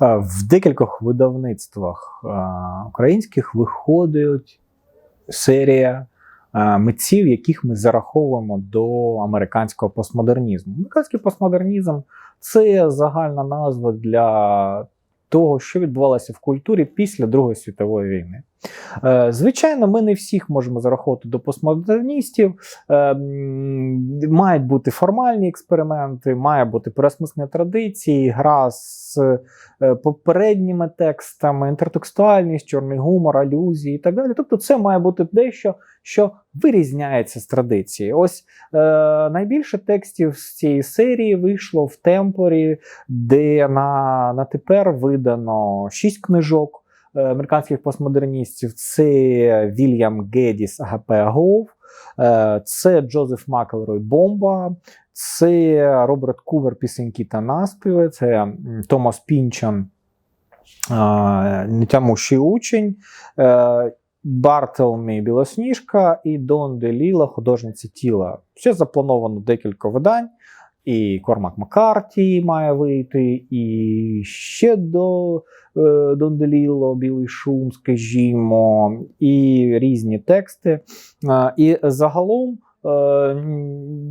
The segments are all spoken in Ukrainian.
В декількох видавництвах українських виходить серія митців, яких ми зараховуємо до американського постмодернізму. Американський постмодернізм це загальна назва для того, що відбувалося в культурі після Другої світової війни. Е, звичайно, ми не всіх можемо зараховувати до постмодерністів. Е, мають бути формальні експерименти, має бути переосмислення традиції, гра з е, попередніми текстами, інтертекстуальність, чорний гумор, алюзії і так далі. Тобто, це має бути дещо, що вирізняється з традиції. Ось найбільше текстів з цієї серії вийшло в темпорі, де на, на тепер видано шість книжок. Е, американських постмодерністів це Вільям Гедіс Агапе Гоув, е, це Джозеф Макелрой Бомба, це Роберт Кувер Пісеньки та наспіви, це Томас Пінчан е, Нетямущий учень. Бартелмі Білосніжка і Дон Деліла, художниця тіла. Ще заплановано декілька видань. І Кормак Маккарті має вийти, і ще до е, Донделіло, Білий Шум, скажімо, і різні тексти. Е, і загалом е,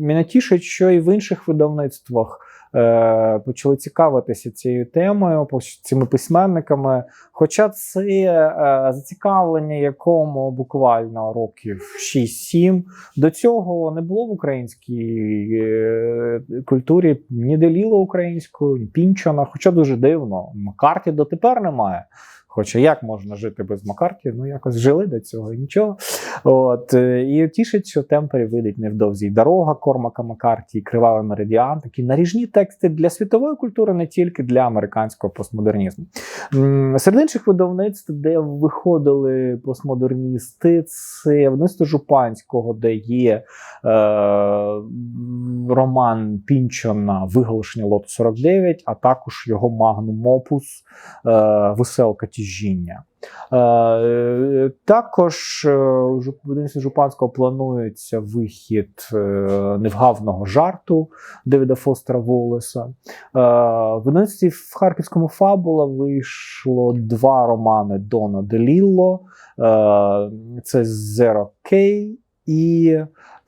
мене тішить, що і в інших видавництвах почали цікавитися цією темою, цими письменниками. Хоча це е, зацікавлення, якому буквально років 6-7 до цього не було в українській е, культурі ні деліло українською, ні пінчона, хоча дуже дивно. Карті дотепер немає. Хоча як можна жити без Макарті? Ну якось жили до цього і нічого. От е, І тішить, що темпері видить невдовзі дорога Кормака Макарті, і Кривавий Меридіан. Такі наріжні тексти для світової культури, не тільки для американського постмодернізму. Серед інших видавництв, де виходили постмодерністи, це видавництво Жупанського, де є е, роман Пінчона Виголошення Лоту 49, а також його магнум опус е, Веселка тяжіння. Е, також е, в Жупанського планується вихід е, невгавного жарту Девіда Фостера Волеса. В видавництві в Харківському фабула вийшло два романи Дона Делілло. Це Zero K і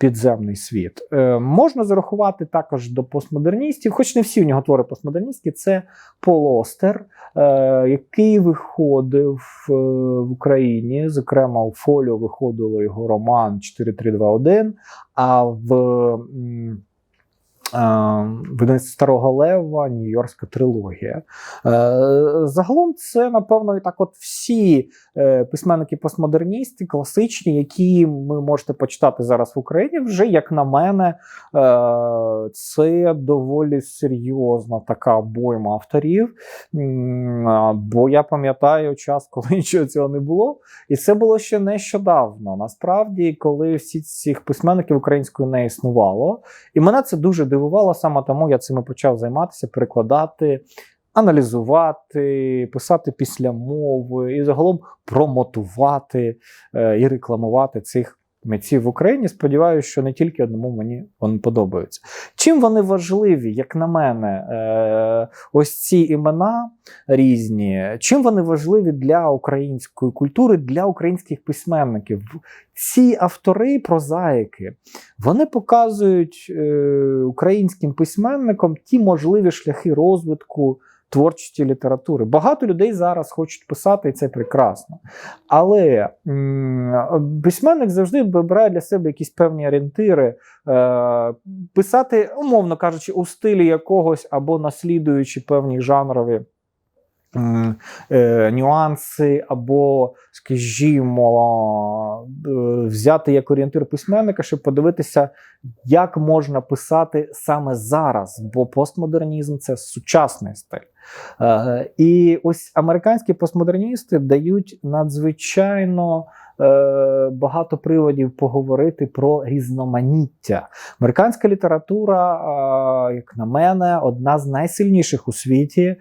підземний світ. Е, Можна зарахувати також до постмодерністів, хоч не всі у нього твори постмодерністські, це полостер, е, який виходив е, в Україні. Зокрема, у Фоліо виходило його роман 4321, а в видавництво Старого Лева, Нью-Йоркська трилогія. Е, загалом, це, напевно, і так от всі е, письменники-постмодерністи, класичні, які ви можете почитати зараз в Україні, вже, як на мене, е, це доволі серйозна така обойма авторів. Бо я пам'ятаю час, коли нічого цього не було. І це було ще нещодавно. Насправді, коли всі цих письменників українською не існувало. І мене це дуже дивувало саме тому, я цим почав займатися, перекладати, аналізувати, писати після мови і загалом промотувати е, і рекламувати цих митців в Україні. Сподіваюся, що не тільки одному мені вони подобаються. Чим вони важливі, як на мене, е, ось ці імена різні, чим вони важливі для української культури, для українських письменників? Ці автори, прозаїки, вони показують е, українським письменникам ті можливі шляхи розвитку творчості літератури. Багато людей зараз хочуть писати, і це прекрасно. Але м письменник завжди вибирає для себе якісь певні орієнтири, е писати, умовно кажучи, у стилі якогось або наслідуючи певні жанрові. Е, нюанси, або, скажімо, е, взяти як орієнтир письменника, щоб подивитися, як можна писати саме зараз, бо постмодернізм це сучасний стиль. Е, і ось американські постмодерністи дають надзвичайно. Е, багато приводів поговорити про різноманіття. Американська література, е, як на мене, одна з найсильніших у світі,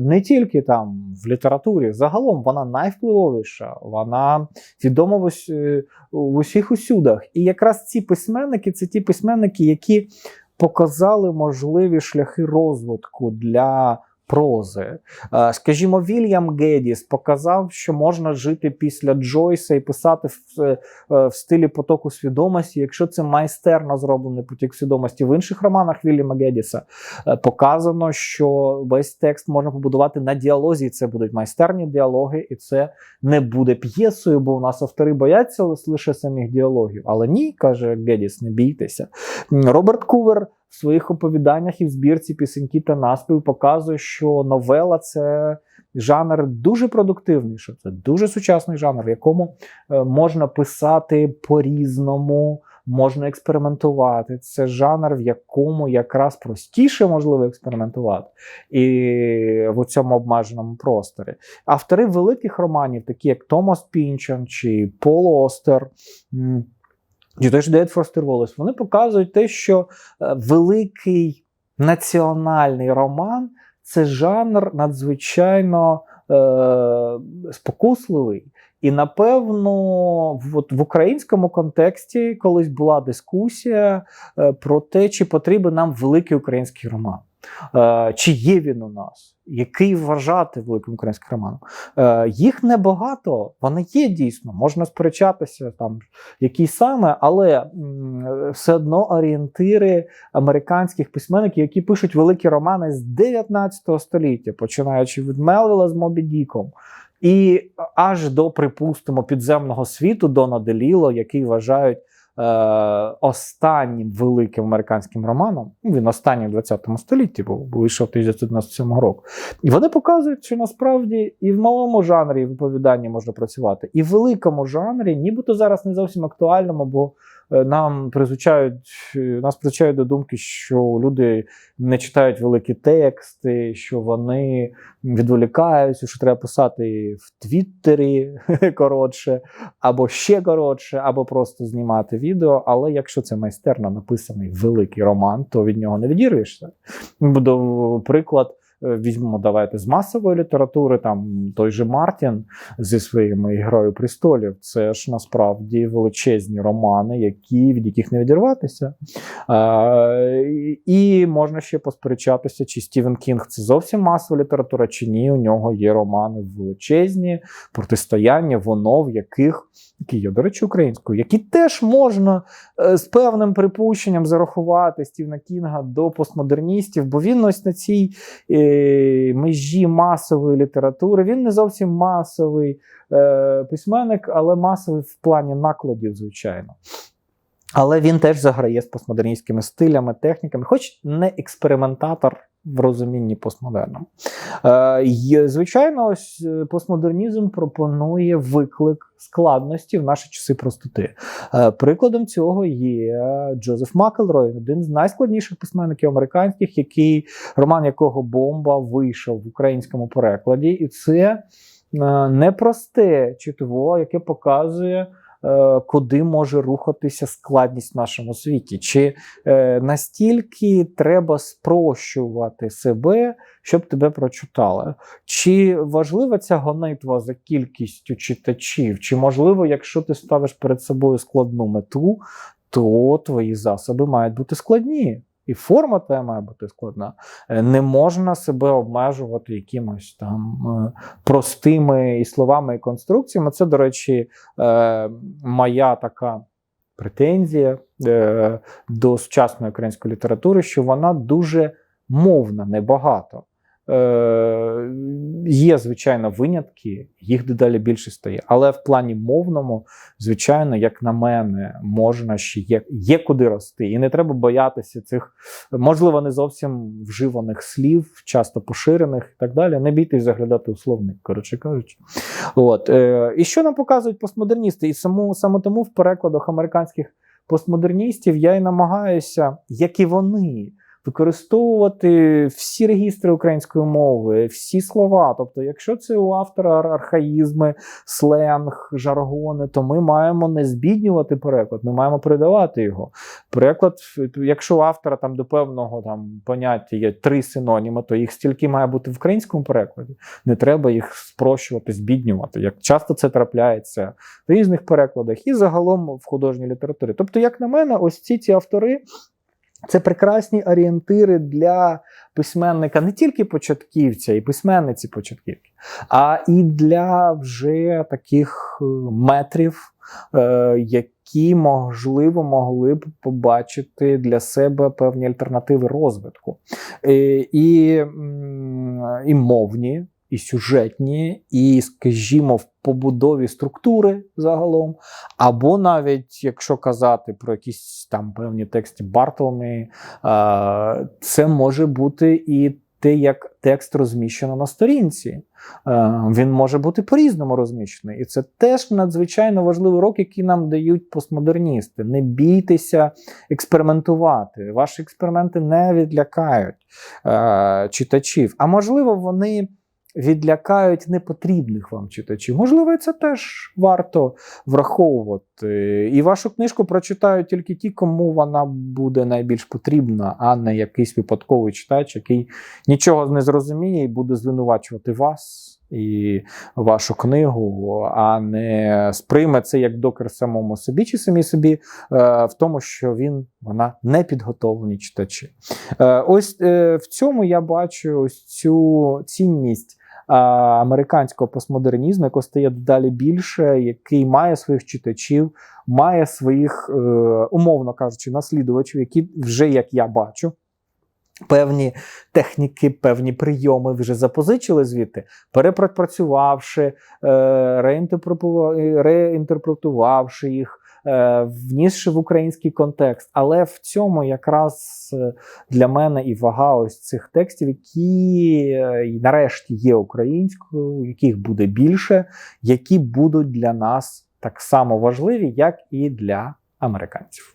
не тільки там в літературі, загалом вона найвпливовіша, вона відома в усіх усюдах. І якраз ці письменники це ті письменники, які показали можливі шляхи розвитку для прози. Е, Скажімо, Вільям Гедіс показав, що можна жити після Джойса і писати в, е, в стилі потоку свідомості, якщо це майстерно зроблений потік свідомості. В інших романах Вільяма Гедіса е, показано, що весь текст можна побудувати на діалозі. Це будуть майстерні діалоги, і це не буде п'єсою, бо у нас автори бояться лише самих діалогів. Але ні, каже Гедіс, не бійтеся. Роберт Кувер в своїх оповіданнях і в збірці пісеньки та наспів показує, що новела це жанр дуже продуктивний, що це дуже сучасний жанр, в якому е, можна писати по-різному. Можна експериментувати. Це жанр, в якому якраз простіше можливо експериментувати і в цьому обмеженому просторі. Автори великих романів, такі як Томас Пінчон чи Пол Остер, чи теж Дед Фостер Волес, вони показують те, що е, великий національний роман це жанр надзвичайно е, спокусливий. І напевно, от в українському контексті колись була дискусія е, про те, чи потрібен нам великий український роман. Е, чи є він у нас, який вважати великим українським романом. Е, їх небагато, вони є дійсно, можна сперечатися, там, які саме, але все одно орієнтири американських письменників, які пишуть великі романи з 19 століття, починаючи від Мелвіла з Мобі Діком. І аж до, припустимо, підземного світу Дона Деліло, який вважають останнім великим американським романом. Ну, він останній в 20 столітті був, вийшов 1997 року. І вони показують, що насправді і в малому жанрі і можна працювати, і в великому жанрі, нібито зараз не зовсім актуальному, бо Е, нам призвичають, е, нас призвичають до думки, що люди не читають великі тексти, що вони відволікаються, що треба писати в Твіттері коротше, або ще коротше, або просто знімати відео. Але якщо це майстерно написаний великий роман, то від нього не відірвешся. Приклад. Е, візьмемо, давайте з масової літератури, там той же Мартін зі своїми ігрою престолів. Це ж насправді величезні романи, які, від яких не відірватися. А, І можна ще посперечатися, чи Стівен Кінг це зовсім масова література, чи ні. У нього є романи величезні, протистояння, воно в яких які є, до речі, українською, які теж можна е, з певним припущенням зарахувати Стівена Кінга до постмодерністів, бо він ось на цій е, межі масової літератури. Він не зовсім масовий е, письменник, але масовий в плані накладів, звичайно. Але він теж заграє з постмодерністськими стилями, техніками, хоч не експериментатор в розумінні постмодерну. Е, Звичайно, ось е, постмодернізм пропонує виклик складності в наші часи простоти. Е, Прикладом цього є Джозеф Макелрой, один з найскладніших письменників американських, який роман якого бомба вийшов в українському перекладі, і це е, непросте читво, яке показує. Е, куди може рухатися складність в нашому світі, чи е, настільки треба спрощувати себе, щоб тебе прочитали? Чи важлива ця гонитва за кількістю читачів? Чи можливо, якщо ти ставиш перед собою складну мету, то твої засоби мають бути складні? І форма те має бути складна. Е, не можна себе обмежувати якимось там е, простими і словами і конструкціями. Це, до речі, е, моя така претензія до сучасної української літератури, що вона дуже мовна, небагато. Е, Є, звичайно, винятки, їх дедалі більше стає. Але в плані мовному, звичайно, як на мене, можна ще є, є куди рости. І не треба боятися цих, можливо, не зовсім вживаних слів, часто поширених і так далі. Не бійтесь заглядати у словник, коротше кажучи. От. Е, І що нам показують постмодерністи? І саму, саме тому в перекладах американських постмодерністів я і намагаюся, як і вони використовувати всі регістри української мови, всі слова. Тобто, якщо це у автора архаїзми, сленг, жаргони, то ми маємо не збіднювати переклад, ми маємо передавати його. Переклад, якщо у автора там до певного там поняття є три синоніми, то їх стільки має бути в українському перекладі. Не треба їх спрощувати, збіднювати. Як часто це трапляється в різних перекладах і загалом в художній літературі. Тобто, як на мене, ось ці ці автори Це прекрасні орієнтири для письменника не тільки початківця і письменниці початківки, а і для вже таких е, метрів, е, які можливо могли б побачити для себе певні альтернативи розвитку. Е, І, і мовні, і сюжетні, і, скажімо, в побудові структури загалом, або навіть якщо казати про якісь там певні тексти Бартолмі, е, це може бути і те, як текст розміщено на сторінці. Він може бути по-різному розміщений. І це теж надзвичайно важливий урок, який нам дають постмодерністи. Не бійтеся експериментувати. Ваші експерименти не відлякають читачів. А можливо, вони відлякають непотрібних вам читачів. Можливо, це теж варто враховувати. І вашу книжку прочитають тільки ті, кому вона буде найбільш потрібна, а не якийсь випадковий читач, який нічого не зрозуміє і буде звинувачувати вас. І вашу книгу, а не сприйме це як докер самому собі чи самі собі е, в тому, що він вона не підготовлені читачі. Е, ось е, в цьому я бачу ось цю цінність американського постмодернізму, якого стає дедалі більше, який має своїх читачів, має своїх, е, умовно кажучи, наслідувачів, які вже як я бачу. Певні техніки, певні прийоми вже запозичили звідти, перепрацювавши, е, реінтерпретува- реінтерпретувавши їх, внісши в український контекст. Але в цьому якраз е, для мене і вага ось цих текстів, які е, нарешті є українською, яких буде більше, які будуть для нас так само важливі, як і для американців.